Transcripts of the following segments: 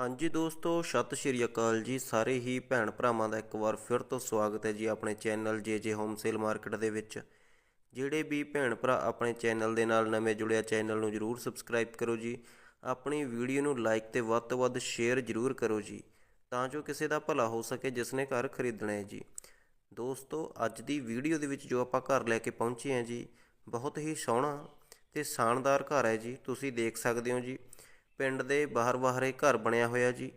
ਹਾਂਜੀ ਦੋਸਤੋ, ਸਤਿ ਸ਼੍ਰੀ ਅਕਾਲ ਜੀ ਸਾਰੇ ਹੀ ਭੈਣ ਭਰਾਵਾਂ ਦਾ ਇੱਕ ਵਾਰ ਫਿਰ ਤੋਂ ਸਵਾਗਤ ਹੈ ਜੀ ਆਪਣੇ ਚੈਨਲ ਜੇ ਜੇ ਹੋਮ ਸੇਲ ਮਾਰਕੀਟ ਦੇ ਵਿੱਚ। ਜਿਹੜੇ ਵੀ ਭੈਣ ਭਰਾ ਆਪਣੇ ਚੈਨਲ ਦੇ ਨਾਲ ਨਵੇਂ ਜੁੜਿਆ ਚੈਨਲ ਨੂੰ ਜਰੂਰ ਸਬਸਕ੍ਰਾਈਬ ਕਰੋ ਜੀ। ਆਪਣੀ ਵੀਡੀਓ ਨੂੰ ਲਾਈਕ ਤੇ ਵੱਧ ਤੋਂ ਵੱਧ ਸ਼ੇਅਰ ਜਰੂਰ ਕਰੋ ਜੀ, ਤਾਂ ਜੋ ਕਿਸੇ ਦਾ ਭਲਾ ਹੋ ਸਕੇ ਜਿਸ ਨੇ ਘਰ ਖਰੀਦਣਾ ਹੈ ਜੀ। ਦੋਸਤੋ, ਅੱਜ ਦੀ ਵੀਡੀਓ ਦੇ ਵਿੱਚ ਜੋ ਆਪਾਂ ਘਰ ਲੈ ਕੇ ਪਹੁੰਚੇ ਹਾਂ ਜੀ, ਬਹੁਤ ਹੀ ਸੋਹਣਾ ਤੇ ਸ਼ਾਨਦਾਰ ਘਰ ਹੈ ਜੀ, ਤੁਸੀਂ ਦੇਖ ਸਕਦੇ ਹੋ ਜੀ। ਪਿੰਡ ਦੇ ਬਾਹਰ ਬਾਹਰ ਇਹ ਘਰ ਬਣਿਆ ਹੋਇਆ ਜੀ।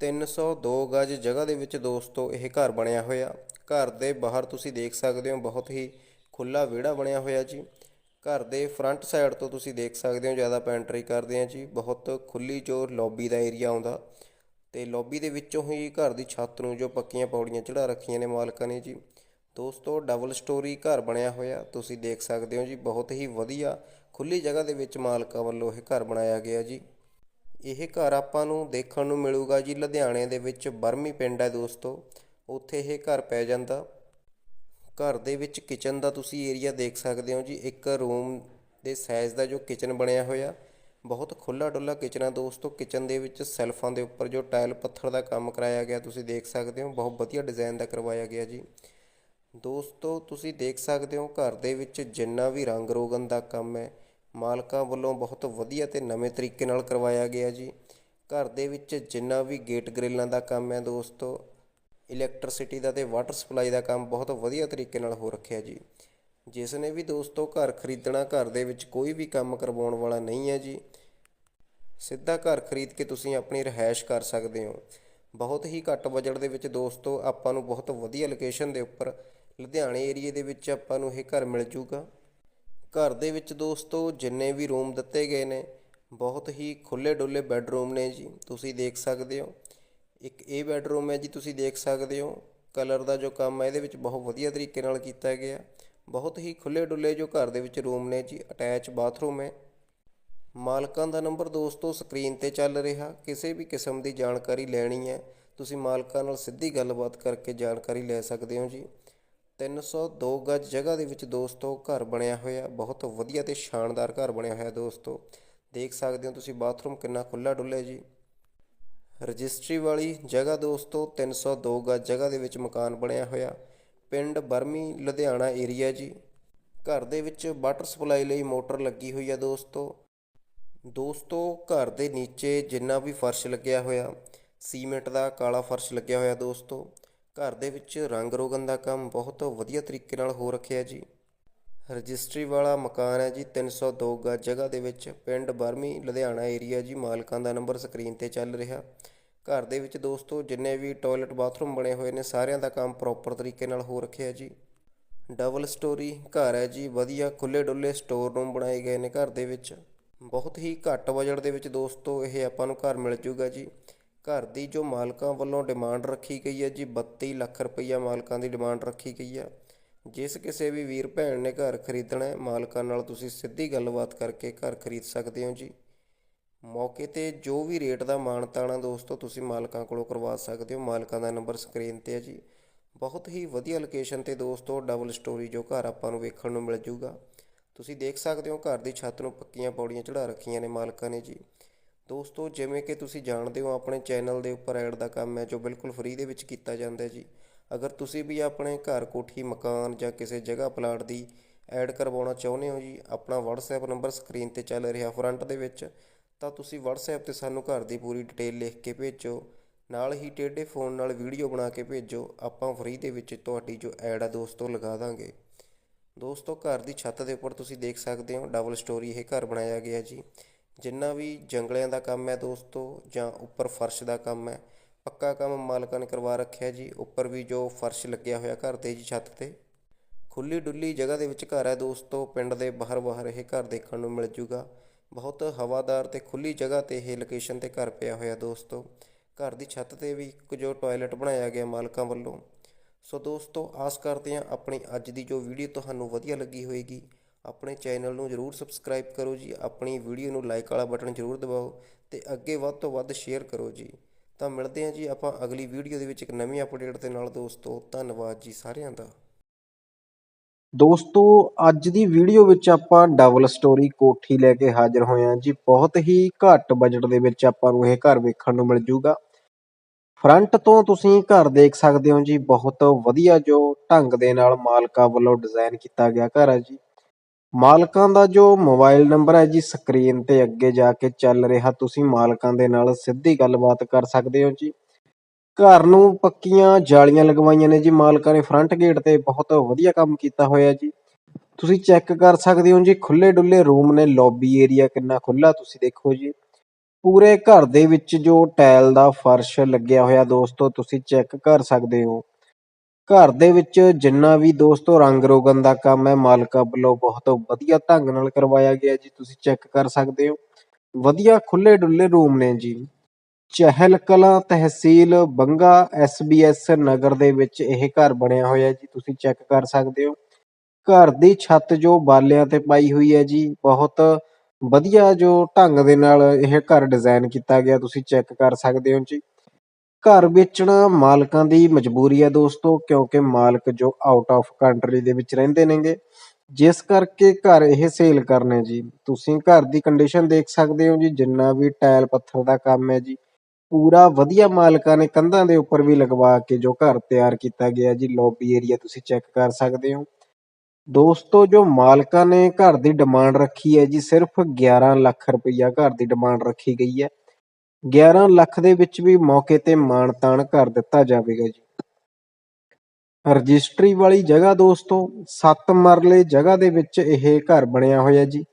302 ਗਜ ਜਗ੍ਹਾ ਦੇ ਵਿੱਚ ਦੋਸਤੋ ਇਹ ਘਰ ਬਣਿਆ ਹੋਇਆ। ਘਰ ਦੇ ਬਾਹਰ ਤੁਸੀਂ ਦੇਖ ਸਕਦੇ ਹੋ ਬਹੁਤ ਹੀ ਖੁੱਲਾ ਵਿਹੜਾ ਬਣਿਆ ਹੋਇਆ ਜੀ। ਘਰ ਦੇ ਫਰੰਟ ਸਾਈਡ ਤੋਂ ਤੁਸੀਂ ਦੇਖ ਸਕਦੇ ਹੋ ਜ਼ਿਆਦਾ ਪੈਂਟਰੀ ਕਰਦੇ ਆ ਜੀ। ਬਹੁਤ ਖੁੱਲੀ ਜੋ ਲੌਬੀ ਦਾ ਏਰੀਆ ਆਉਂਦਾ। ਤੇ ਲੌਬੀ ਦੇ ਵਿੱਚੋਂ ਹੀ ਘਰ ਦੀ ਛੱਤ ਨੂੰ ਜੋ ਪੱਕੀਆਂ ਪੌੜੀਆਂ ਚੜਾ ਰੱਖੀਆਂ ਨੇ ਮਾਲਕਾਂ ਨੇ ਜੀ। ਦੋਸਤੋ ਡਬਲ ਸਟੋਰੀ ਘਰ ਬਣਿਆ ਹੋਇਆ। ਤੁਸੀਂ ਦੇਖ ਸਕਦੇ ਹੋ ਜੀ, ਬਹੁਤ ਹੀ ਵਧੀਆ ਖੁੱਲੀ ਜਗ੍ਹਾ ਦੇ ਵਿੱਚ ਮਾਲਕਾਂ ਵੱਲੋਂ ਇਹ ਘਰ ਬਣਾਇਆ ਗਿਆ ਜੀ। ਇਹ ਘਰ ਆਪਾਂ ਨੂੰ ਦੇਖਣ ਨੂੰ ਮਿਲੂਗਾ ਜੀ ਲੁਧਿਆਣੇ ਦੇ ਵਿੱਚ ਬਰਮੀ ਪਿੰਡ ਹੈ ਦੋਸਤੋ, ਉੱਥੇ ਇਹ ਘਰ ਪੈ ਜਾਂਦਾ। ਘਰ ਦੇ ਵਿੱਚ ਕਿਚਨ ਦਾ ਤੁਸੀਂ ਏਰੀਆ ਦੇਖ ਸਕਦੇ ਹੋ ਜੀ, ਇੱਕ ਰੂਮ ਦੇ ਸਾਈਜ਼ ਦਾ ਜੋ ਕਿਚਨ ਬਣਿਆ ਹੋਇਆ। ਬਹੁਤ ਖੁੱਲਾ ਡੁੱਲਾ ਕਿਚਨ ਹੈ ਦੋਸਤੋ ਕਿਚਨ ਦੇ ਵਿੱਚ ਸੈਲਫਾਂ ਦੇ ਉੱਪਰ ਜੋ ਟਾਇਲ ਪੱਥਰ ਦਾ ਕੰਮ ਕਰਾਇਆ ਗਿਆ ਤੁਸੀਂ ਦੇਖ ਸਕਦੇ ਹੋ, ਬਹੁਤ ਵਧੀਆ ਡਿਜ਼ਾਈਨ ਦਾ ਕਰਵਾਇਆ ਗਿਆ ਜੀ। ਦੋਸਤੋ, ਤੁਸੀਂ ਦੇਖ ਸਕਦੇ ਹੋ ਘਰ ਦੇ ਵਿੱਚ ਜਿੰਨਾ ਵੀ ਰੰਗ ਰੋਗਨ ਦਾ ਕੰਮ ਹੈ ਮਾਲਕਾਂ ਵੱਲੋਂ ਬਹੁਤ ਵਧੀਆ ਤੇ ਨਵੇਂ ਤਰੀਕੇ ਨਾਲ ਕਰਵਾਇਆ ਗਿਆ ਜੀ। ਘਰ ਦੇ ਵਿੱਚ ਜਿੰਨਾ ਵੀ ਗੇਟ ਗ੍ਰਿਲਾਂ ਦਾ ਕੰਮ ਹੈ ਦੋਸਤੋ ਇਲੈਕਟ੍ਰਿਸਿਟੀ ਦਾ ਤੇ ਵਾਟਰ ਸਪਲਾਈ ਦਾ ਕੰਮ ਬਹੁਤ ਵਧੀਆ ਤਰੀਕੇ ਨਾਲ ਹੋ ਰੱਖਿਆ ਜੀ। ਜਿਸ ਨੇ ਵੀ ਦੋਸਤੋ ਘਰ ਖਰੀਦਣਾ, ਘਰ ਦੇ ਵਿੱਚ ਕੋਈ ਵੀ ਕੰਮ ਕਰਵਾਉਣ ਵਾਲਾ ਨਹੀਂ ਹੈ ਜੀ। ਸਿੱਧਾ ਘਰ ਖਰੀਦ ਕੇ ਤੁਸੀਂ ਆਪਣੀ ਰਿਹਾਇਸ਼ ਕਰ ਸਕਦੇ ਹੋ। ਬਹੁਤ ਹੀ ਘੱਟ ਬਜਟ ਦੇ ਵਿੱਚ ਦੋਸਤੋ ਆਪਾਂ ਨੂੰ ਬਹੁਤ ਵਧੀਆ ਲੋਕੇਸ਼ਨ ਦੇ ਉੱਪਰ ਲੁਧਿਆਣੇ ਏਰੀਏ ਦੇ ਵਿੱਚ ਆਪਾਂ ਨੂੰ ਇਹ ਘਰ ਮਿਲ ਜੂਗਾ। ਘਰ ਦੇ ਵਿੱਚ ਦੋਸਤੋ, ਜਿੰਨੇ ਵੀ ਰੂਮ ਦਿੱਤੇ ਗਏ ਨੇ, ਬਹੁਤ ਹੀ ਖੁੱਲੇ ਡੁੱਲੇ ਬੈੱਡਰੂਮ ਨੇ ਜੀ। ਤੁਸੀਂ ਦੇਖ ਸਕਦੇ ਹੋ। ਇੱਕ ਇਹ ਬੈੱਡਰੂਮ ਹੈ ਜੀ, ਤੁਸੀਂ ਦੇਖ ਸਕਦੇ ਹੋ। ਕਲਰ ਦਾ ਜੋ ਕੰਮ ਹੈ, ਇਹਦੇ ਵਿੱਚ ਬਹੁਤ ਵਧੀਆ ਤਰੀਕੇ ਨਾਲ ਕੀਤਾ ਗਿਆ। ਬਹੁਤ ਹੀ ਖੁੱਲੇ ਡੁੱਲੇ ਜੋ ਘਰ ਦੇ ਵਿੱਚ ਰੂਮ ਨੇ ਜੀ ਅਟੈਚ ਬਾਥਰੂਮ ਹੈ। ਮਾਲਕਾਂ ਦਾ ਨੰਬਰ ਦੋਸਤੋ ਸਕਰੀਨ ਤੇ ਚੱਲ ਰਿਹਾ। ਕਿਸੇ ਵੀ ਕਿਸਮ ਦੀ ਜਾਣਕਾਰੀ ਲੈਣੀ ਹੈ, ਤੁਸੀਂ ਮਾਲਕਾਂ ਨਾਲ ਸਿੱਧੀ ਗੱਲਬਾਤ ਕਰਕੇ ਜਾਣਕਾਰੀ ਲੈ ਸਕਦੇ ਹੋ ਜੀ। 302 ਗਜ ਜਗ੍ਹਾ ਦੇ ਵਿੱਚ ਦੋਸਤੋ ਘਰ ਬਣਿਆ ਹੋਇਆ, ਬਹੁਤ ਵਧੀਆ ਤੇ ਸ਼ਾਨਦਾਰ ਘਰ ਬਣਿਆ ਹੋਇਆ ਦੋਸਤੋ। ਦੇਖ ਸਕਦੇ ਹੋ ਤੁਸੀਂ ਬਾਥਰੂਮ ਕਿੰਨਾ ਖੁੱਲਾ ਡੁੱਲਾ ਜੀ। ਰਜਿਸਟਰੀ ਵਾਲੀ ਜਗ੍ਹਾ ਦੋਸਤੋ 302 ਗਜ ਜਗ੍ਹਾ ਦੇ ਵਿੱਚ ਮਕਾਨ ਬਣਿਆ ਹੋਇਆ। ਪਿੰਡ ਬਰਮੀ, ਲੁਧਿਆਣਾ ਏਰੀਆ ਜੀ। ਘਰ ਦੇ ਵਿੱਚ ਵਾਟਰ ਸਪਲਾਈ ਲਈ ਮੋਟਰ ਲੱਗੀ ਹੋਈ ਆ ਦੋਸਤੋ। ਦੋਸਤੋ ਘਰ ਦੇ ਨੀਚੇ ਜਿੰਨਾ ਵੀ ਫਰਸ਼ ਲੱਗਿਆ ਹੋਇਆ, ਸੀਮੈਂਟ ਦਾ ਕਾਲਾ ਫਰਸ਼ ਲੱਗਿਆ ਹੋਇਆ ਦੋਸਤੋ। ਘਰ ਦੇ ਵਿੱਚ ਰੰਗ ਰੋਗਨ ਦਾ ਕੰਮ ਬਹੁਤ ਵਧੀਆ ਤਰੀਕੇ ਨਾਲ ਹੋ ਰੱਖਿਆ ਜੀ। ਰਜਿਸਟਰੀ ਵਾਲਾ ਮਕਾਨ ਹੈ ਜੀ 302 ਗਜ ਜਗ੍ਹਾ ਦੇ ਵਿੱਚ, ਪਿੰਡ ਬਰਮੀ, ਲੁਧਿਆਣਾ ਏਰੀਆ ਜੀ, ਮਾਲਕਾਂ ਦਾ ਨੰਬਰ ਸਕਰੀਨ ਤੇ ਚੱਲ ਰਿਹਾ। ਘਰ ਦੇ ਵਿੱਚ ਦੋਸਤੋ, ਜਿੰਨੇ ਵੀ ਟਾਇਲਟ ਬਾਥਰੂਮ ਬਣੇ ਹੋਏ ਨੇ, ਸਾਰਿਆਂ ਦਾ ਕੰਮ ਪ੍ਰੋਪਰ ਤਰੀਕੇ ਨਾਲ ਹੋ ਰੱਖਿਆ ਜੀ। ਡਬਲ ਸਟੋਰੀ ਘਰ ਹੈ ਜੀ, ਵਧੀਆ ਖੁੱਲੇ ਡੁੱਲੇ ਸਟੋਰ ਰੂਮ ਬਣਾਏ ਗਏ ਨੇ ਘਰ ਦੇ ਵਿੱਚ। ਬਹੁਤ ਹੀ ਘੱਟ ਬਜਟ ਦੇ ਵਿੱਚ ਦੋਸਤੋ, ਇਹ ਆਪਾਂ ਨੂੰ ਘਰ ਮਿਲ ਜੂਗਾ ਜੀ। ਘਰ ਦੀ ਜੋ ਮਾਲਕਾਂ ਵੱਲੋਂ ਡਿਮਾਂਡ ਰੱਖੀ ਗਈ ਹੈ ਜੀ 32 ਲੱਖ ਰੁਪਈਆ ਮਾਲਕਾਂ ਦੀ ਡਿਮਾਂਡ ਰੱਖੀ ਗਈ ਹੈ। ਜਿਸ ਕਿਸੇ ਵੀ ਵੀਰ ਭੈਣ ਨੇ ਘਰ ਖਰੀਦਣਾ ਹੈ, ਮਾਲਕਾਂ ਨਾਲ ਤੁਸੀਂ ਸਿੱਧੀ ਗੱਲਬਾਤ ਕਰਕੇ ਘਰ ਖਰੀਦ ਸਕਦੇ ਹੋ ਜੀ। ਮੌਕੇ ਤੇ ਜੋ ਵੀ ਰੇਟ ਦਾ ਮਾਨਤਾਣਾ ਦੋਸਤੋ, ਤੁਸੀਂ ਮਾਲਕਾਂ ਕੋਲੋਂ ਕਰਵਾ ਸਕਦੇ ਹੋ। ਮਾਲਕਾਂ ਦਾ ਨੰਬਰ ਸਕਰੀਨ ਤੇ ਹੈ ਜੀ। ਬਹੁਤ ਹੀ ਵਧੀਆ ਲੋਕੇਸ਼ਨ ਤੇ ਦੋਸਤੋ ਡਬਲ ਸਟੋਰੀ ਜੋ ਘਰ ਆਪਾਂ ਨੂੰ ਵੇਖਣ ਨੂੰ ਮਿਲ ਜੂਗਾ। ਤੁਸੀਂ ਦੇਖ ਸਕਦੇ ਹੋ ਘਰ ਦੀ ਛੱਤ ਨੂੰ ਪੱਕੀਆਂ ਪੌੜੀਆਂ ਚੜਾ ਰੱਖੀਆਂ ਨੇ ਮਾਲਕਾਂ ਨੇ ਜੀ। ਦੋਸਤੋ, ਜਿਵੇਂ ਕਿ ਤੁਸੀਂ ਜਾਣਦੇ ਹੋ, ਆਪਣੇ ਚੈਨਲ ਦੇ ਉੱਪਰ ਐਡ ਦਾ ਕੰਮ ਹੈ, ਜੋ ਬਿਲਕੁਲ ਫ੍ਰੀ ਦੇ ਵਿੱਚ ਕੀਤਾ ਜਾਂਦਾ ਹੈ ਜੀ। ਅਗਰ ਤੁਸੀਂ ਵੀ ਆਪਣੇ ਘਰ ਕੋਠੀ, ਮਕਾਨ ਜਾਂ ਕਿਸੇ ਜਗ੍ਹਾ ਪਲਾਟ ਦੀ ਐਡ ਕਰਵਾਉਣਾ ਚਾਹੁੰਦੇ ਹੋ ਜੀ, ਆਪਣਾ WhatsApp ਨੰਬਰ ਸਕਰੀਨ ਤੇ ਚੱਲ ਰਿਹਾ ਫਰੰਟ ਦੇ ਵਿੱਚ, ਤਾਂ ਤੁਸੀਂ WhatsApp ਤੇ ਸਾਨੂੰ ਘਰ ਦੀ ਪੂਰੀ ਡਿਟੇਲ ਲਿਖ ਕੇ ਭੇਜੋ। ਨਾਲ ਹੀ ਟੇਡੇ ਫੋਨ ਨਾਲ ਵੀਡੀਓ ਬਣਾ ਕੇ ਭੇਜੋ, ਆਪਾਂ ਫ੍ਰੀ ਦੇ ਵਿੱਚ ਤੁਹਾਡੀ ਜੋ ਐਡ ਆ, ਦੋਸਤੋ, ਲਗਾ ਦਾਂਗੇ। ਦੋਸਤੋ, ਘਰ ਦੀ ਛੱਤ ਦੇ ਉੱਪਰ ਤੁਸੀਂ ਦੇਖ ਸਕਦੇ ਹੋ, ਡਬਲ ਸਟੋਰੀ ਇਹ ਘਰ ਬਣਾਇਆ ਗਿਆ ਜੀ। ਜਿੰਨਾ ਵੀ ਜੰਗਲਿਆਂ ਦਾ ਕੰਮ ਹੈ ਦੋਸਤੋ ਜਾਂ ਉੱਪਰ ਫਰਸ਼ ਦਾ ਕੰਮ ਹੈ, ਪੱਕਾ ਕੰਮ ਮਾਲਕਾਂ ਨੇ ਕਰਵਾ ਰੱਖਿਆ ਜੀ। ਉੱਪਰ ਵੀ ਜੋ ਫਰਸ਼ ਲੱਗਿਆ ਹੋਇਆ ਘਰ 'ਤੇ ਜੀ ਛੱਤ ਤੇ। ਖੁੱਲੀ ਡੁੱਲੀ ਜਗ੍ਹਾ ਦੇ ਵਿੱਚ ਘਰ ਹੈ ਦੋਸਤੋ, ਪਿੰਡ ਦੇ ਬਾਹਰ ਬਾਹਰ ਇਹ ਘਰ ਦੇਖਣ ਨੂੰ ਮਿਲ ਜੂਗਾ। ਬਹੁਤ ਹਵਾਦਾਰ ਤੇ ਖੁੱਲੀ ਜਗ੍ਹਾ ਤੇ ਇਹ ਲੋਕੇਸ਼ਨ ਤੇ ਘਰ ਪਿਆ ਹੋਇਆ ਦੋਸਤੋ। ਘਰ ਦੀ ਛੱਤ ਤੇ ਵੀ ਇੱਕ ਜੋ ਟਾਇਲਟ ਬਣਾਇਆ ਗਿਆ ਮਾਲਕਾਂ ਵੱਲੋਂ। ਸੋ ਦੋਸਤੋ, ਆਸ ਕਰਦੇ ਹਾਂ ਆਪਣੀ ਅੱਜ ਦੀ ਜੋ ਵੀਡੀਓ ਤੁਹਾਨੂੰ ਵਧੀਆ ਲੱਗੀ ਹੋਵੇਗੀ ਆਪਣੇ ਚੈਨਲ ਨੂੰ ਜਰੂਰ ਸਬਸਕ੍ਰਾਈਬ ਕਰੋ ਜੀ, ਆਪਣੀ ਵੀਡੀਓ ਨੂੰ ਲਾਈਕ ਵਾਲਾ ਬਟਨ ਜਰੂਰ ਦਬਾਓ ਤੇ ਅੱਗੇ ਵੱਧ ਤੋਂ ਵੱਧ ਸ਼ੇਅਰ ਕਰੋ ਜੀ। ਤਾਂ ਮਿਲਦੇ ਹਾਂ ਜੀ ਆਪਾਂ ਅਗਲੀ ਵੀਡੀਓ ਦੇ ਵਿੱਚ ਇੱਕ ਨਵੀਂ ਅਪਡੇਟ ਦੇ ਨਾਲ ਦੋਸਤੋ, ਧੰਨਵਾਦ ਜੀ ਸਾਰਿਆਂ ਦਾ। ਦੋਸਤੋ, ਅੱਜ ਦੀ ਵੀਡੀਓ ਵਿੱਚ ਆਪਾਂ ਡਬਲ ਸਟੋਰੀ ਕੋਠੀ ਲੈ ਕੇ ਹਾਜ਼ਰ ਹੋਏ ਹਾਂ ਜੀ। ਬਹੁਤ ਹੀ ਘੱਟ ਬਜਟ ਦੇ ਵਿੱਚ ਆਪਾਂ ਨੂੰ ਇਹ ਘਰ ਵੇਖਣ ਨੂੰ ਮਿਲ ਜੂਗਾ। ਫਰੰਟ ਤੋਂ ਤੁਸੀਂ ਘਰ ਦੇਖ ਸਕਦੇ ਹੋ ਜੀ, ਬਹੁਤ ਵਧੀਆ ਜੋ ਢੰਗ ਦੇ ਨਾਲ ਮਾਲਕਾਂ ਵੱਲੋਂ ਡਿਜ਼ਾਈਨ ਕੀਤਾ ਗਿਆ ਘਰ ਹੈ ਜੀ। ਮਾਲਕਾਂ ਦਾ ਜੋ ਮੋਬਾਈਲ ਨੰਬਰ ਹੈ ਜੀ, ਸਕਰੀਨ ਤੇ ਅੱਗੇ ਜਾ ਕੇ ਚੱਲ ਰਿਹਾ, ਤੁਸੀਂ ਮਾਲਕਾਂ ਦੇ ਨਾਲ ਸਿੱਧੀ ਗੱਲਬਾਤ ਕਰ ਸਕਦੇ ਹੋ ਜੀ। ਘਰ ਨੂੰ ਪੱਕੀਆਂ ਜਾਲੀਆਂ ਲਗਵਾਈਆਂ ਨੇ ਜੀ, ਮਾਲਕਾਂ ਨੇ ਫਰੰਟ ਗੇਟ ਤੇ ਬਹੁਤ ਵਧੀਆ ਕੰਮ ਕੀਤਾ ਹੋਇਆ ਜੀ। ਤੁਸੀਂ ਚੈੱਕ ਕਰ ਸਕਦੇ ਹੋ ਜੀ ਖੁੱਲੇ ਡੁੱਲੇ ਰੂਮ ਨੇ ਲੌਬੀ ਏਰੀਆ ਕਿੰਨਾ ਖੁੱਲਾ ਤੁਸੀਂ ਦੇਖੋ ਜੀ। ਪੂਰੇ ਘਰ ਦੇ ਵਿੱਚ ਜੋ ਟਾਇਲ ਦਾ ਫਰਸ਼ ਲੱਗਿਆ ਹੋਇਆ, ਦੋਸਤੋ, ਤੁਸੀਂ ਚੈੱਕ ਕਰ ਸਕਦੇ ਹੋ। ਘਰ ਦੇ ਵਿੱਚ ਜਿੰਨਾ ਵੀ ਦੋਸਤੋ ਰੰਗ ਰੋਗਨ ਦਾ ਕੰਮ ਹੈ, ਮਾਲਕਾਂ ਵੱਲੋਂ ਬਹੁਤ ਵਧੀਆ ਢੰਗ ਨਾਲ ਕਰਵਾਇਆ ਗਿਆ ਜੀ, ਤੁਸੀਂ ਚੈੱਕ ਕਰ ਸਕਦੇ ਹੋ। ਵਧੀਆ ਖੁੱਲੇ ਡੁੱਲੇ ਰੂਮ ਨੇ ਜੀ। ਚਹਿਲ ਕਲਾਂ ਤਹਿਸੀਲ ਬੰਗਾ ਐਸਬੀਐਸ ਨਗਰ ਦੇ ਵਿੱਚ ਇਹ ਘਰ ਬਣਿਆ ਹੋਇਆ ਜੀ, ਤੁਸੀਂ ਚੈੱਕ ਕਰ ਸਕਦੇ ਹੋ। ਘਰ ਦੀ ਛੱਤ ਜੋ ਬਾਲਿਆਂ ਤੇ ਪਾਈ ਹੋਈ ਹੈ ਜੀ, ਬਹੁਤ ਵਧੀਆ ਜੋ ਢੰਗ ਦੇ ਨਾਲ ਇਹ ਘਰ ਡਿਜ਼ਾਈਨ ਕੀਤਾ ਗਿਆ, ਤੁਸੀਂ ਚੈੱਕ ਕਰ ਸਕਦੇ ਹੋ ਜੀ। ਘਰ ਵੇਚਣਾ ਮਾਲਕਾਂ ਦੀ ਮਜਬੂਰੀ ਹੈ ਦੋਸਤੋ, ਕਿਉਂਕਿ ਮਾਲਕ ਜੋ ਆਊਟ ਆਫ ਕੰਟਰੀ ਦੇ ਵਿੱਚ ਰਹਿੰਦੇ ਨੇਗੇ। ਜਿਸ ਕਰਕੇ ਘਰ ਇਹ ਸੇਲ ਕਰਨੇ ਜੀ। ਤੁਸੀਂ ਘਰ ਦੀ ਕੰਡੀਸ਼ਨ ਦੇਖ ਸਕਦੇ ਹੋ ਜੀ, ਜਿੰਨਾ ਵੀ ਟਾਇਲ ਪੱਥਰ ਦਾ ਕੰਮ ਹੈ ਜੀ। ਪੂਰਾ ਵਧੀਆ ਮਾਲਕਾਂ ਨੇ ਕੰਧਾਂ ਦੇ ਉੱਪਰ ਵੀ ਲਗਵਾ ਕੇ ਜੋ ਘਰ ਤਿਆਰ ਕੀਤਾ ਗਿਆ ਜੀ ਲੌਬੀ ਏਰੀਆ ਤੁਸੀਂ ਚੈੱਕ ਕਰ ਸਕਦੇ ਹੋ। ਦੋਸਤੋ, ਜੋ ਮਾਲਕਾਂ ਨੇ ਘਰ ਦੀ ਡਿਮਾਂਡ ਰੱਖੀ ਹੈ ਜੀ, ਸਿਰਫ 11 ਲੱਖ ਰੁਪਈਆ ਘਰ ਦੀ ਡਿਮਾਂਡ ਰੱਖੀ ਗਈ ਹੈ। 11 ਲੱਖ ਦੇ ਵਿੱਚ ਵੀ ਮੌਕੇ ਤੇ ਮਾਣ ਤਾਣ ਕਰ ਦਿੱਤਾ ਜਾਵੇਗਾ ਜੀ। ਰਜਿਸਟਰੀ ਵਾਲੀ ਜਗ੍ਹਾ ਦੋਸਤੋ 7 ਮਰਲੇ ਜਗ੍ਹਾ ਦੇ ਵਿੱਚ ਇਹ ਘਰ ਬਣਿਆ ਹੋਇਆ ਜੀ।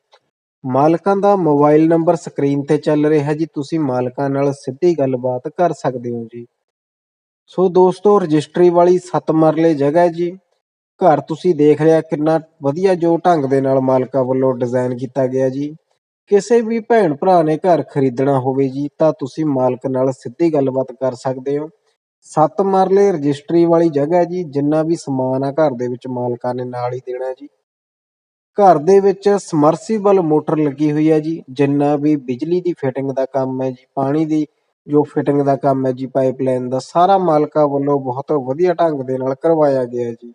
ਮਾਲਕਾਂ ਦਾ ਮੋਬਾਈਲ ਨੰਬਰ ਸਕਰੀਨ ਤੇ ਚੱਲ ਰਿਹਾ ਜੀ। ਤੁਸੀਂ ਮਾਲਕਾਂ ਨਾਲ ਸਿੱਧੀ ਗੱਲਬਾਤ ਕਰ ਸਕਦੇ ਹੋ ਜੀ। ਸੋ ਦੋਸਤੋ, ਰਜਿਸਟਰੀ ਵਾਲੀ 7 ਮਰਲੇ ਜਗ੍ਹਾ ਜੀ। ਘਰ ਤੁਸੀਂ ਦੇਖ ਰਿਹਾ ਕਿੰਨਾ ਵਧੀਆ ਜੋ ਢੰਗ ਦੇ ਨਾਲ ਮਾਲਕਾਂ ਵੱਲੋਂ ਡਿਜ਼ਾਈਨ ਕੀਤਾ ਗਿਆ ਜੀ। ਕਿਸੇ ਵੀ ਭੈਣ ਭਰਾ ਨੇ ਘਰ ਖਰੀਦਣਾ ਹੋਵੇ ਜੀ, ਤਾਂ ਤੁਸੀਂ ਮਾਲਕ ਨਾਲ ਸਿੱਧੀ ਗੱਲਬਾਤ ਕਰ ਸਕਦੇ ਹੋ। ਸੱਤ ਮਰਲੇ ਰਜਿਸਟਰੀ ਵਾਲੀ ਜਗ੍ਹਾ ਜੀ, ਜਿੰਨਾ ਵੀ ਸਮਾਨ ਆ ਘਰ ਦੇ ਵਿੱਚ ਮਾਲਕਾਂ ਨੇ ਨਾਲ ਹੀ ਦੇਣਾ ਜੀ। ਘਰ ਦੇ ਵਿੱਚ ਸਮਰਸੀਬਲ ਮੋਟਰ ਲੱਗੀ ਹੋਈ ਹੈ ਜੀ, ਜਿੰਨਾ ਵੀ ਬਿਜਲੀ ਦੀ ਫਿਟਿੰਗ ਦਾ ਕੰਮ ਹੈ ਜੀ, ਪਾਣੀ ਦੀ ਜੋ ਫਿਟਿੰਗ ਦਾ ਕੰਮ ਹੈ ਜੀ ਪਾਈਪਲਾਈਨ ਦਾ, ਸਾਰਾ ਮਾਲਕਾਂ ਵੱਲੋਂ ਬਹੁਤ ਵਧੀਆ ਢੰਗ ਦੇ ਨਾਲ ਕਰਵਾਇਆ ਗਿਆ ਜੀ।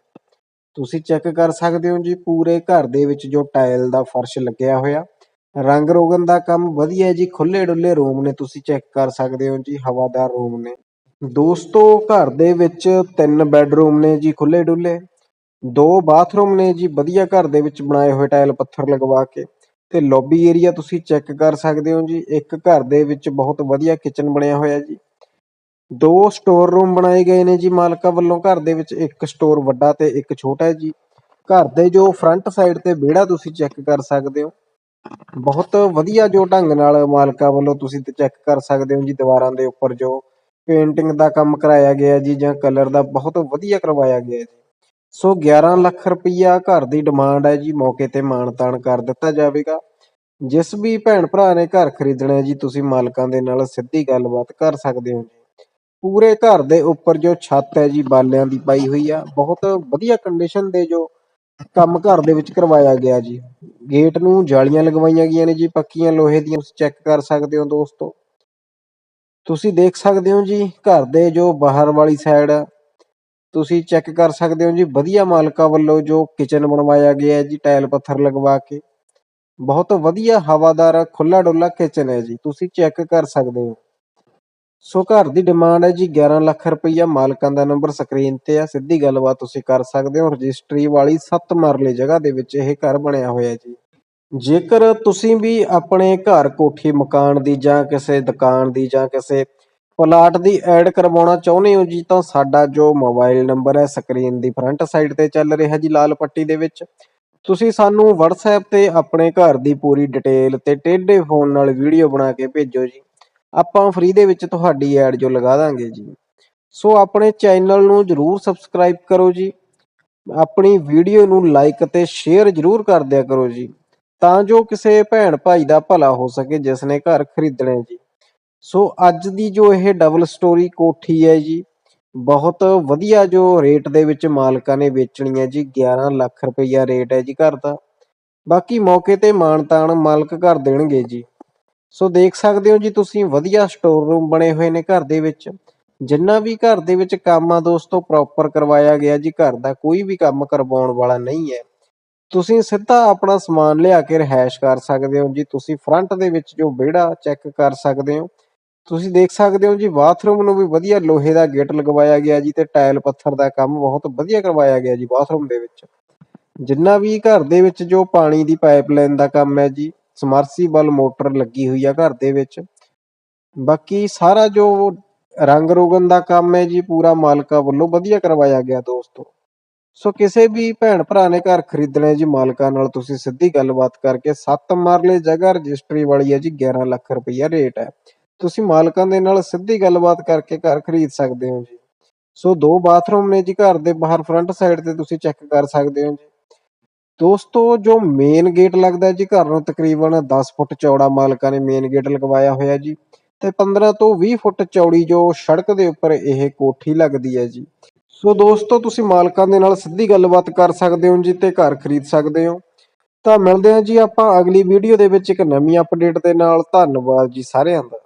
ਤੁਸੀਂ ਚੈੱਕ ਕਰ ਸਕਦੇ ਹੋ ਜੀ, ਪੂਰੇ ਘਰ ਦੇ ਵਿੱਚ ਜੋ ਟਾਇਲ ਦਾ ਫਰਸ਼ ਲੱਗਿਆ ਹੋਇਆ। ਰੰਗ ਰੋਗਨ ਦਾ ਕੰਮ ਵਧੀਆ ਜੀ। ਖੁੱਲੇ ਡੁੱਲੇ ਰੂਮ ਨੇ, ਤੁਸੀਂ ਚੈੱਕ ਕਰ ਸਕਦੇ ਹੋ ਜੀ, ਹਵਾਦਾਰ ਰੂਮ ਨੇ। ਦੋਸਤੋ, ਘਰ ਦੇ ਵਿੱਚ ਤਿੰਨ ਬੈੱਡਰੂਮ ਨੇ ਜੀ ਖੁੱਲੇ ਡੁੱਲੇ ਦੋ ਬਾਥਰੂਮ ਨੇ ਜੀ, ਵਧੀਆ ਘਰ ਦੇ ਵਿੱਚ ਬਣਾਏ ਹੋਏ ਟਾਇਲ ਪੱਥਰ ਲਗਵਾ ਕੇ। ਤੇ ਲੌਬੀ ਏਰੀਆ ਤੁਸੀਂ ਚੈੱਕ ਕਰ ਸਕਦੇ ਹੋ ਜੀ, ਇੱਕ ਘਰ ਦੇ ਵਿੱਚ ਬਹੁਤ ਵਧੀਆ ਕਿਚਨ ਬਣਿਆ ਹੋਇਆ ਜੀ। ਦੋ ਸਟੋਰ ਰੂਮ ਬਣਾਏ ਗਏ ਨੇ ਜੀ, ਮਾਲਕਾਂ ਵੱਲੋਂ ਘਰ ਦੇ ਵਿੱਚ ਇੱਕ ਸਟੋਰ ਵੱਡਾ ਤੇ ਇੱਕ ਛੋਟਾ ਹੈ ਜੀ। ਘਰ ਦੇ ਜੋ ਫਰੰਟ ਸਾਈਡ ਤੇ ਵਿਹੜਾ ਤੁਸੀਂ ਚੈੱਕ ਕਰ ਸਕਦੇ ਹੋ। ਬਹੁਤ ਵਧੀਆ ਜੋ ਢੰਗ ਨਾਲ ਮਾਲਕਾਂ ਵੱਲੋਂ ਤੁਸੀਂ ਤੇ ਚੈੱਕ ਕਰ ਸਕਦੇ ਹੋ ਜੀ ਦੀਵਾਰਾਂ ਦੇ ਉੱਪਰ ਜੋ ਪੇਂਟਿੰਗ ਦਾ ਕੰਮ ਕਰਾਇਆ ਗਿਆ ਜੀ ਜਾਂ ਕਲਰ ਦਾ ਬਹੁਤ ਵਧੀਆ ਕਰਵਾਇਆ ਗਿਆ ਜੀ। ਸੋ 11 ਲੱਖ ਰੁਪਈਆ ਘਰ ਦੀ ਡਿਮਾਂਡ ਹੈ ਜੀ, ਮੌਕੇ ਤੇ ਮਾਨਤਾਨ ਕਰ ਦਿੱਤਾ ਜਾਵੇਗਾ। ਜਿਸ ਵੀ ਭੈਣ ਭਰਾ ਨੇ ਘਰ ਖਰੀਦਣਾ ਹੈ ਜੀ, ਤੁਸੀਂ ਮਾਲਕਾਂ ਦੇ ਨਾਲ ਸਿੱਧੀ ਗੱਲਬਾਤ ਕਰ ਸਕਦੇ ਹੋ ਜੀ। ਪੂਰੇ ਘਰ ਦੇ ਉੱਪਰ ਜੋ ਛੱਤ ਹੈ ਜੀ, ਬਾਲਿਆਂ ਦੀ ਪਾਈ ਹੋਈ ਆ, ਬਹੁਤ ਵਧੀਆ ਕੰਡੀਸ਼ਨ ਦੇ ਜੋ ਕੰਮ ਘਰ ਦੇ ਵਿੱਚ ਕਰਵਾਇਆ ਗਿਆ ਜੀ। ਗੇਟ ਨੂੰ ਜਾਲੀਆਂ ਲਗਵਾਈਆਂ ਗਈਆਂ ਨੇ ਜੀ, ਪੱਕੀਆਂ ਲੋਹੇ ਦੀਆਂ। ਤੁਸੀਂ ਚੈੱਕ ਕਰ ਸਕਦੇ ਹੋ ਦੋਸਤੋ। ਤੁਸੀਂ ਦੇਖ ਸਕਦੇ ਹੋ ਜੀ, ਘਰ ਦੇ ਜੋ ਬਾਹਰ ਵਾਲੀ ਸਾਈਡ ਤੁਸੀਂ ਚੈੱਕ ਕਰ ਸਕਦੇ ਹੋ ਜੀ, ਵਧੀਆ ਮਾਲਕਾਂ ਵੱਲੋਂ ਜੋ ਕਿਚਨ ਬਣਵਾਇਆ ਗਿਆ ਹੈ ਜੀ ਟਾਇਲ ਪੱਥਰ ਲਗਵਾ ਕੇ। ਬਹੁਤ ਵਧੀਆ ਹਵਾਦਾਰ ਖੁੱਲਾ ਡੁੱਲਾ ਕਿਚਨ ਹੈ ਜੀ। ਤੁਸੀਂ ਚੈੱਕ ਕਰ ਸਕਦੇ ਹੋ। ਸੋ ਘਰ ਦੀ ਡਿਮਾਂਡ ਹੈ ਜੀ 11 ਲੱਖ ਰੁਪਈਆ ਮਾਲਕਾਂ ਦਾ ਨੰਬਰ ਸਕਰੀਨ ਤੇ ਆ। ਸਿੱਧੀ ਗੱਲਬਾਤ ਤੁਸੀਂ ਕਰ ਸਕਦੇ ਹੋ। ਰਜਿਸਟਰੀ ਵਾਲੀ 7 ਮਰਲੇ ਜਗ੍ਹਾ ਦੇ ਵਿੱਚ ਇਹ ਘਰ ਬਣਿਆ ਹੋਇਆ ਜੀ। ਜੇਕਰ ਤੁਸੀਂ ਵੀ ਆਪਣੇ ਘਰ ਕੋਠੀ ਮਕਾਨ ਦੀ ਜਾਂ ਕਿਸੇ ਦੁਕਾਨ ਦੀ ਜਾਂ ਕਿਸੇ ਪਲਾਟ ਦੀ ਐਡ ਕਰਵਾਉਣਾ ਚਾਹੁੰਦੇ ਹੋ ਜੀ, ਤਾਂ ਸਾਡਾ ਜੋ ਮੋਬਾਈਲ ਨੰਬਰ ਹੈ ਸਕਰੀਨ ਦੀ ਫਰੰਟ ਸਾਈਡ ਤੇ ਚੱਲ ਰਿਹਾ ਜੀ, ਲਾਲ ਪੱਟੀ ਦੇ ਵਿੱਚ। ਤੁਸੀਂ ਸਾਨੂੰ WhatsApp ਤੇ ਆਪਣੇ ਘਰ ਦੀ ਪੂਰੀ ਡਿਟੇਲ ਤੇ ਟੇਢੇ ਫੋਨ ਨਾਲ ਵੀਡੀਓ ਬਣਾ ਕੇ ਭੇਜੋ ਜੀ। ਆਪਾਂ ਫ੍ਰੀ ਦੇ ਵਿੱਚ ਤੁਹਾਡੀ ਐਡ ਜੋ ਲਗਾ ਦਾਂਗੇ ਜੀ। ਸੋ ਆਪਣੇ ਚੈਨਲ ਨੂੰ ਜਰੂਰ ਸਬਸਕ੍ਰਾਈਬ ਕਰੋ ਜੀ। ਆਪਣੀ ਵੀਡੀਓ ਨੂੰ ਲਾਈਕ ਅਤੇ ਸ਼ੇਅਰ ਜਰੂਰ ਕਰ ਦਿਆ ਕਰੋ ਜੀ। ਤਾਂ ਜੋ ਕਿਸੇ ਭੈਣ ਭਾਈ ਦਾ ਭਲਾ ਹੋ ਸਕੇ ਜਿਸ ਨੇ ਘਰ ਖਰੀਦਣਾ ਜੀ। ਸੋ ਅੱਜ ਦੀ ਜੋ ਇਹ ਡਬਲ ਸਟੋਰੀ ਕੋਠੀ ਹੈ ਜੀ, ਬਹੁਤ ਵਧੀਆ ਜੋ ਰੇਟ ਦੇ ਵਿੱਚ ਮਾਲਕਾਂ ਨੇ ਵੇਚਣੀ ਹੈ ਜੀ 11 ਲੱਖ ਰੁਪਈਆ ਰੇਟ ਹੈ ਜੀ ਘਰ ਦਾ। ਬਾਕੀ ਮੌਕੇ ਤੇ ਮਾਨਤਾਨ ਮਾਲਕ ਘਰ ਦੇਣਗੇ ਜੀ। ਸੋ ਦੇਖ ਸਕਦੇ ਹੋ ਜੀ ਤੁਸੀਂ ਵਧੀਆ ਸਟੋਰ ਰੂਮ ਬਣੇ ਹੋਏ ਨੇ ਘਰ ਦੇ ਵਿੱਚ। ਜਿੰਨਾ ਵੀ ਘਰ ਦੇ ਵਿੱਚ ਕੰਮ ਆ ਦੋਸਤੋ ਪ੍ਰੋਪਰ ਕਰਵਾਇਆ ਗਿਆ ਜੀ। ਘਰ ਦਾ ਕੋਈ ਵੀ ਕੰਮ ਕਰਵਾਉਣ ਵਾਲਾ ਨਹੀਂ ਹੈ। ਤੁਸੀਂ ਸਿੱਧਾ ਆਪਣਾ ਸਮਾਨ ਲਿਆ ਕੇ ਰਿਹਾਇਸ਼ ਕਰ ਸਕਦੇ ਹੋ ਜੀ। ਤੁਸੀਂ ਫਰੰਟ ਦੇ ਵਿੱਚ ਜੋ ਵਿਹੜਾ ਚੈੱਕ ਕਰ ਸਕਦੇ ਹੋ। ਤੁਸੀਂ ਦੇਖ ਸਕਦੇ ਹੋ ਜੀ ਬਾਥਰੂਮ ਨੂੰ ਵੀ ਵਧੀਆ ਲੋਹੇ ਦਾ ਗੇਟ ਲਗਵਾਇਆ ਗਿਆ ਜੀ ਤੇ ਟਾਇਲ ਪੱਥਰ ਦਾ ਕੰਮ ਬਹੁਤ ਵਧੀਆ ਕਰਵਾਇਆ ਗਿਆ ਜੀ ਬਾਥਰੂਮ ਦੇ ਵਿੱਚ। ਜਿੰਨਾ ਵੀ ਘਰ ਦੇ ਵਿੱਚ ਜੋ ਪਾਣੀ ਦੀ ਪਾਈਪਲਾਈਨ ਦਾ ਕੰਮ ਹੈ ਜੀ ਸਮਰਸੀਬਲ ਮੋਟਰ ਲੱਗੀ ਹੋਈ ਆ ਘਰ ਦੇ ਵਿੱਚ। ਬਾਕੀ ਸਾਰਾ ਜੋ ਰੰਗ ਰੋਗਨ ਦਾ ਕੰਮ ਹੈ ਜੀ, ਪੂਰਾ ਮਾਲਕਾ ਵੱਲੋਂ ਵਧੀਆ ਕਰਵਾਇਆ ਗਿਆ ਦੋਸਤੋ। ਸੋ ਕਿਸੇ ਵੀ ਭੈਣ ਭਰਾ ਨੇ ਘਰ ਖਰੀਦਣਾ ਜੀ ਮਾਲਕਾਂ ਨਾਲ, ਤੁਸੀਂ ਸਿੱਧੀ ਗੱਲਬਾਤ ਕਰਕੇ 7 ਮਰਲੇ ਜਗ੍ਹਾ ਰਜਿਸਟਰੀ ਵਾਲੀ ਹੈ ਜੀ 11 ਲੱਖ ਰੁਪਈਆ ਰੇਟ ਹੈ। ਤੁਸੀਂ ਮਾਲਕਾਂ ਦੇ ਨਾਲ ਸਿੱਧੀ ਗੱਲਬਾਤ ਕਰਕੇ ਘਰ ਖਰੀਦ ਸਕਦੇ ਹੋ ਜੀ। ਸੋ ਦੋ ਬਾਥਰੂਮ ਨੇ ਜੀ ਘਰ ਦੇ ਬਾਹਰ, ਫਰੰਟ ਸਾਈਡ ਤੇ ਤੁਸੀਂ ਚੈੱਕ ਕਰ ਸਕਦੇ ਹੋ ਜੀ। ਦੋਸਤੋ, ਜੋ ਮੇਨ ਗੇਟ ਲੱਗਦਾ ਹੈ ਜੀ, ਘਰ ਨੂੰ ਤਕਰੀਬਨ 10 ਫੁੱਟ ਚੌੜਾ ਮਾਲਕਾਂ ਨੇ ਮੇਨ ਗੇਟ ਲਗਵਾਇਆ ਹੋਇਆ ਜੀ ਤੇ 15 ਤੋਂ 20 ਫੁੱਟ ਚੌੜੀ ਜੋ ਸੜਕ ਦੇ ਉੱਪਰ ਇਹ ਕੋਠੀ ਲੱਗਦੀ ਹੈ ਜੀ। ਸੋ ਦੋਸਤੋ, ਤੁਸੀਂ ਮਾਲਕਾਂ ਦੇ ਨਾਲ ਸਿੱਧੀ ਗੱਲਬਾਤ ਕਰ ਸਕਦੇ ਹੋ ਜੀ ਤੇ ਘਰ ਖਰੀਦ ਸਕਦੇ ਹੋ। ਤਾਂ ਮਿਲਦੇ ਹਾਂ ਜੀ ਆਪਾਂ ਅਗਲੀ ਵੀਡੀਓ ਦੇ ਵਿੱਚ ਇੱਕ ਨਵੀਂ ਅਪਡੇਟ ਦੇ ਨਾਲ। ਧੰਨਵਾਦ ਜੀ ਸਾਰਿਆਂ ਦਾ।